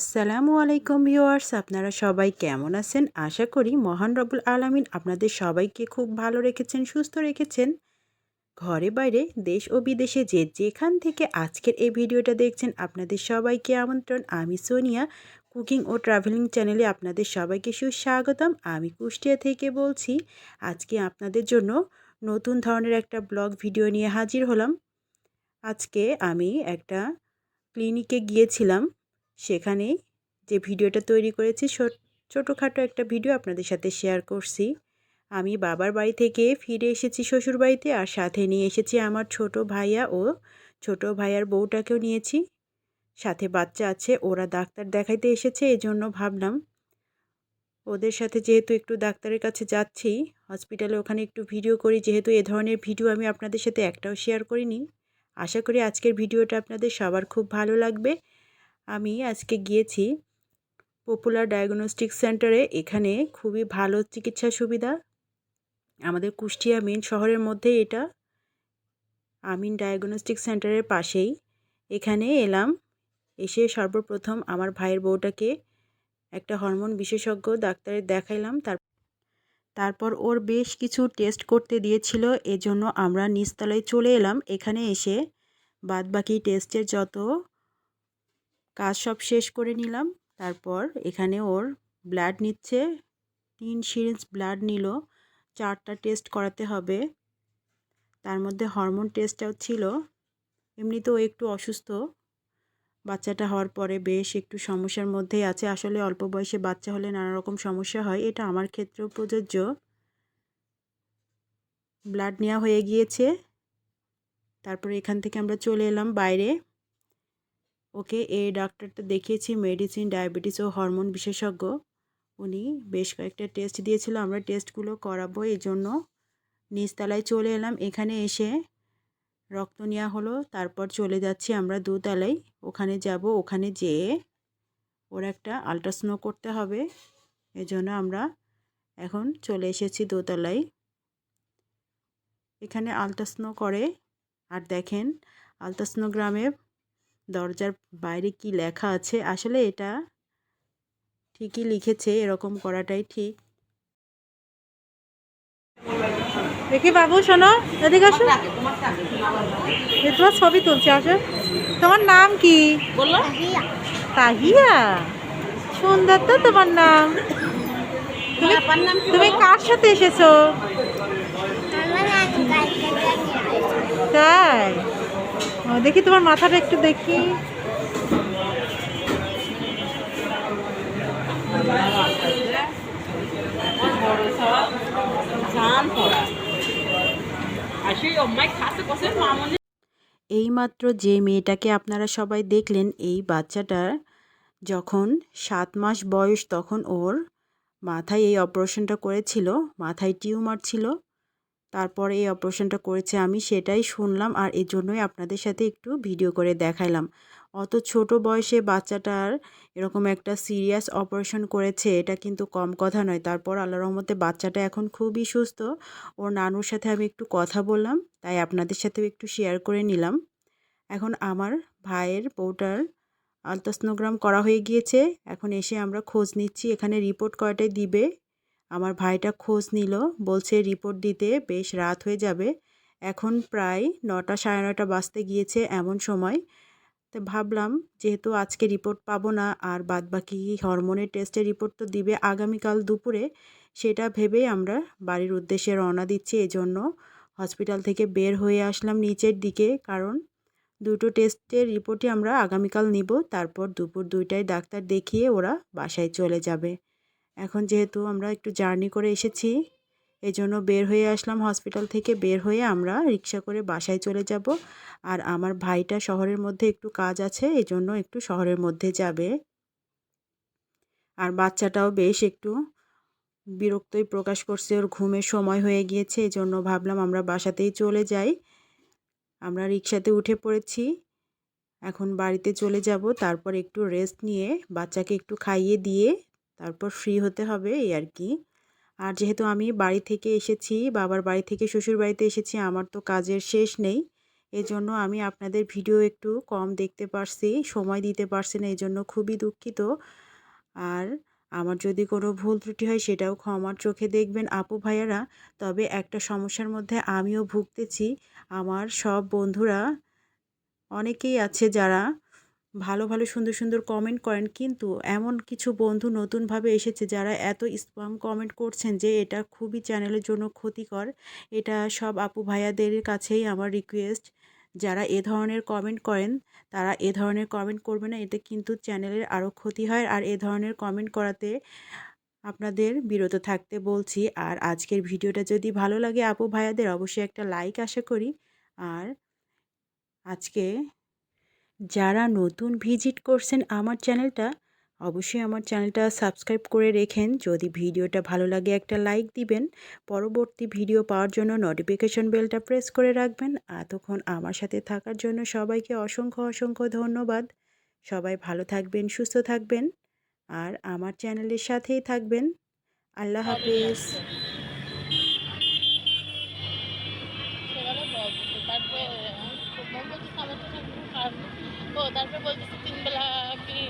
আসসালামু আলাইকুম ভিউয়ার্স, আপনারা সবাই কেমন আছেন? আশা করি মহান রবুল আলামিন আপনাদের সবাইকে খুব ভালো রেখেছেন, সুস্থ রেখেছেন। ঘরে বাইরে, দেশ ও বিদেশে যে যেখান থেকে আজকের এই ভিডিওটা দেখছেন, আপনাদের সবাইকে আমন্ত্রণ। আমি সোনিয়া, কুকিং ও ট্রাভেলিং চ্যানেলে আপনাদের সবাইকে সুস্বাগতম। আমি কুষ্টিয়া থেকে বলছি, আজকে আপনাদের জন্য নতুন ধরনের একটা ব্লগ ভিডিও নিয়ে হাজির হলাম। আজকে আমি একটা ক্লিনিকে গিয়েছিলাম। সেখানে যে ভিডিওটা তৈরি করেছি ছোটোখাটো একটা ভিডিও আপনাদের সাথে শেয়ার করছি। আমি বাবার বাড়ি থেকে ফিরে এসেছি শ্বশুর বাড়িতে আর সাথে নিয়ে এসেছি আমার ছোট ভাইয়া ও ছোট ভাইয়ার বউটাকেও নিয়েছি। সাথে বাচ্চা আছে, ওরা ডাক্তার দেখাইতে এসেছে এই জন্য ভাবলাম ওদের সাথে যেহেতু একটু ডাক্তারের কাছে যাচ্ছি, হসপিটালে ওখানে একটু ভিডিও করি, যেহেতু এ ধরনের ভিডিও আমি আপনাদের সাথে একটাও শেয়ার করিনি। আশা করি আজকের ভিডিওটা আপনাদের সবার খুব ভালো লাগবে। আমি আজকে গিয়েছি পপুলার ডায়াগনস্টিক সেন্টারে এখানে খুবই ভালো চিকিৎসা সুবিধা। আমাদের কুষ্টিয়া মেন শহরের মধ্যে এটা। আমিন ডায়াগনস্টিক সেন্টারের পাশেই। এখানে এলাম। এসে সর্বপ্রথম আমার ভাইয়ের বউটাকে একটা হরমোন বিশেষজ্ঞ ডাক্তারের দেখাইলাম। তার তারপর ওর বেশ কিছু টেস্ট করতে দিয়েছিল। এজন্য আমরা নিচতলায় চলে এলাম। এখানে এসে বাদবাকি টেস্টের যত কাজ সব শেষ করে নিলাম। তারপর এখানে ওর ব্লাড নিচ্ছে। তিন সিরিঞ্জ ব্লাড নিল। চারটা টেস্ট করাতে হবে। তার মধ্যে হরমোন টেস্টটাও ছিল। এমনিতেও একটু অসুস্থ। বাচ্চাটা হওয়ার পরে বেশ একটু সমস্যার মধ্যেই আছে। আসলে অল্প বয়সে বাচ্চা হলে নানা রকম সমস্যা হয়। এটা আমার ক্ষেত্রেও প্রযোজ্য। ব্লাড নেওয়া হয়ে গিয়েছে। তারপরে এখান থেকে আমরা চলে এলাম বাইরে। ওকে এই ডাক্তারটা দেখিয়েছি মেডিসিন ডায়াবেটিস ও হরমোন বিশেষজ্ঞ। উনি বেশ কয়েকটা টেস্ট দিয়েছিল, আমরা টেস্টগুলো করাবো এই জন্য নিচতলায় চলে এলাম। এখানে এসে রক্ত নেওয়া হলো, তারপর চলে যাচ্ছি আমরা দুতলায়। ওখানে যাব, ওখানে যেয়ে ওর একটা আলট্রাসনো করতে হবে, এজন্য আমরা এখন চলে এসেছি দোতলায়। এখানে আলট্রাসনো করে, আর দেখেন আলট্রাসনোগ্রামে দরজার বাইরে কি লেখা আছে? আসলে এটা ঠিকই লিখেছে এরকম করাটাই ঠিক। দেখি বাবু শোনো এদিকে আসো। তোমার ছবি তুলছে আসো। তোমার নাম কি? তাহিয়া। সুন্দর তো তোমার নাম। তুমি তুমি কার সাথে এসেছ? তাই? দেখি তোমার মাথাটা একটু দেখি। এইমাত্র যে মেয়েটাকে আপনারা সবাই দেখলেন, এই বাচ্চাটার যখন সাত মাস বয়স তখন ওর মাথায় এই অপারেশনটা করেছিল, মাথায় টিউমার ছিল তারপর এই অপারেশনটা করেছে আমি, সেটাই শুনলাম আর এর জন্যই আপনাদের সাথে একটু ভিডিও করে দেখাইলাম। অত ছোট বয়সে বাচ্চাটার এরকম একটা সিরিয়াস অপারেশন করেছে, এটা কিন্তু কম কথা নয়। তারপর আল্লাহ রহমতে বাচ্চাটা এখন খুবই সুস্থ। ওর নানুর সাথে আমি একটু কথা বললাম, তাই আপনাদের সাথেও একটু শেয়ার করে নিলাম। এখন আমার ভাইয়ের বউটার আলট্রাসনোগ্রাম করা হয়ে গিয়েছে। এখন এসে আমরা খোঁজ নিচ্ছি, এখানে রিপোর্ট কয়টায় দিবে আমার ভাইটা খোঁজ নিল, বলছে, রিপোর্ট দিতে বেশ রাত হয়ে যাবে। এখন প্রায় নটা সাড়ে নটা বাজতে গিয়েছে এমন সময়। তো ভাবলাম, যেহেতু আজকে রিপোর্ট পাবো না, আর বাদবাকি হরমোনের টেস্টের রিপোর্ট তো দিবে আগামীকাল দুপুরে, সেটা ভেবেই আমরা বাড়ির উদ্দেশ্যে রওনা দিচ্ছি। এজন্য হসপিটাল থেকে বের হয়ে আসলাম নিচের দিকে, কারণ দুটো টেস্টের রিপোর্টই আমরা আগামীকাল নিব। তারপর দুপুর দুইটায় ডাক্তার দেখিয়ে ওরা বাসায় চলে যাবে। এখন যেহেতু আমরা একটু জার্নি করে এসেছি এই জন্য বের হয়ে আসলাম হসপিটাল থেকে। বের হয়ে আমরা রিক্সা করে বাসায় চলে যাব। আর আমার ভাইটা শহরের মধ্যে একটু কাজ আছে এই জন্য একটু শহরের মধ্যে যাবে। আর বাচ্চাটাও বেশ একটু বিরক্তই প্রকাশ করছে, ওর ঘুমের সময় হয়ে গিয়েছে এই জন্য ভাবলাম আমরা বাসাতেই চলে যাই। আমরা রিক্সাতে উঠে পড়েছি। এখন বাড়িতে চলে যাব, তারপর একটু রেস্ট নিয়ে বাচ্চাকে একটু খাইয়ে দিয়ে তারপর ফ্রি হতে হবে, এই আর কি। আর যেহেতু আমি বাড়ি থেকে এসেছি, বাবার বাড়ি থেকে শ্বশুর বাড়িতে এসেছি, আমার তো কাজের শেষ নেই। এজন্য আমি আপনাদের ভিডিও একটু কম দেখতে পারছি, সময় দিতে পারছি না এই জন্য খুবই দুঃখিত। আর আমার যদি কোনো ভুল ত্রুটি হয়, সেটাও ক্ষমার চোখে দেখবেন আপু ভাইয়ারা। তবে একটা সমস্যার মধ্যে আমিও ভুগতেছি। আমার সব বন্ধুরা, অনেকেই আছে যারা ভালো ভালো, সুন্দর সুন্দর কমেন্ট করেন। কিন্তু এমন কিছু বন্ধু নতুনভাবে এসেছে যারা এত স্পাম কমেন্ট করছেন যে এটা খুবই চ্যানেলের জন্য ক্ষতিকর। এটা সব আপু ভাইয়াদের কাছেই আমার রিকোয়েস্ট যারা এ ধরনের কমেন্ট করেন, তারা এ ধরনের কমেন্ট করবে না। এতে কিন্তু চ্যানেলের আরও ক্ষতি হয়। আর এ ধরনের কমেন্ট করাতে আপনাদের বিরত থাকতে বলছি। আর আজকের ভিডিওটা যদি ভালো লাগে আপু ভাইয়াদের, অবশ্যই একটা লাইক আশা করি। আর আজকে যারা নতুন ভিজিট করছেন আমার চ্যানেলটা, অবশ্যই আমার চ্যানেলটা সাবস্ক্রাইব করে রেখেন। যদি ভিডিওটা ভালো লাগে একটা লাইক দিবেন। পরবর্তী ভিডিও পাওয়ার জন্য নোটিফিকেশন বেলটা প্রেস করে রাখবেন। এতক্ষণ আমার সাথে থাকার জন্য সবাইকে অসংখ্য অসংখ্য ধন্যবাদ। সবাই ভালো থাকবেন, সুস্থ থাকবেন। আর আমার চ্যানেলের সাথেই থাকবেন। আল্লাহ হাফিজ। ও তারপরে বলতেছে তিন বেলা কি